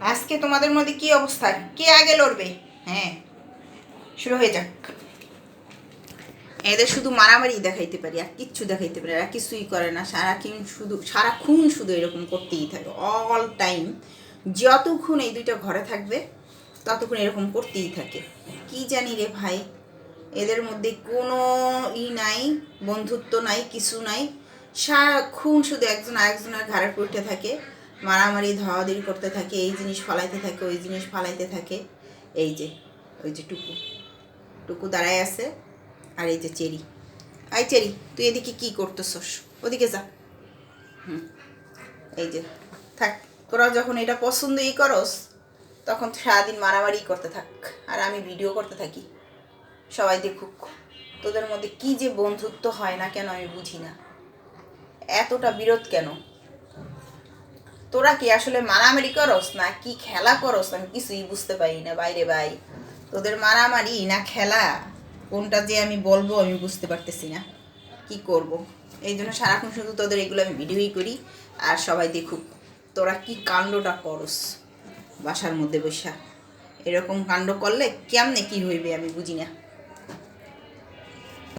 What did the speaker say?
আজকে তোমাদের মধ্যে কি অবস্থা? কে আগে লড়বে? হ্যাঁ শুরু হয়ে যাক। এদের শুধু মারামারি দেখাইতে পারি, আর কিচ্ছু দেখাইতে পারি আর কিছুই করে না। সারাক্ষণ শুধু সারাক্ষণ শুধু এরকম করতেই থাকে। অল টাইম যতক্ষণ এই দুইটা ঘরে থাকবে, ততক্ষণ এরকম করতেই থাকে। কি জানি রে ভাই, এদের মধ্যে কোনো ই নাই, বন্ধুত্ব নাই, কিছু নাই। সারাক্ষণ শুধু একজন আরেকজনের ঘাড়ে পড়তে থাকে। মারামারি, ধরাধরি করতে থাকে, এই জিনিস ফালাইতে থাকে, ওই জিনিস ফালাইতে থাকে। এই যে, ওই যে টুকু। টুকু দাঁড়ায় আছে, আর এই যে চেরি। আই চেরি, তুই এদিকে কি করতেছস? ওদিকে যা। হুম। এই যে, থাক, তোরা যখন এটা পছন্দই করস, তখন সারাদিন মারামারি করতে থাক, আর আমি ভিডিও করতে থাকি। সবাই দেখুক, তোদের মধ্যে কি যে বন্ধুত্ব হয় না কেন আমি বুঝি না। এতটা বিরোধ কেন? তোরা কি আসলে মারামারি করস না কি খেলা করস? আমি কিছুই বুঝতে পারি না বাইরে ভাই। তোদের মারামারি না খেলা? কোনটা যে আমি বলব আমি বুঝতে পারতেছি না। কি করব? এই জন্য সারাক্ষণ শুধু তোদের এগুলো আমি ভিডিওই করি। আর সবাই দেখুক, তোরা কি কাণ্ডটা করস বাসার মধ্যে বসা? এরকম কাণ্ড করলে কেমনে কি হইবে আমি বুঝি না।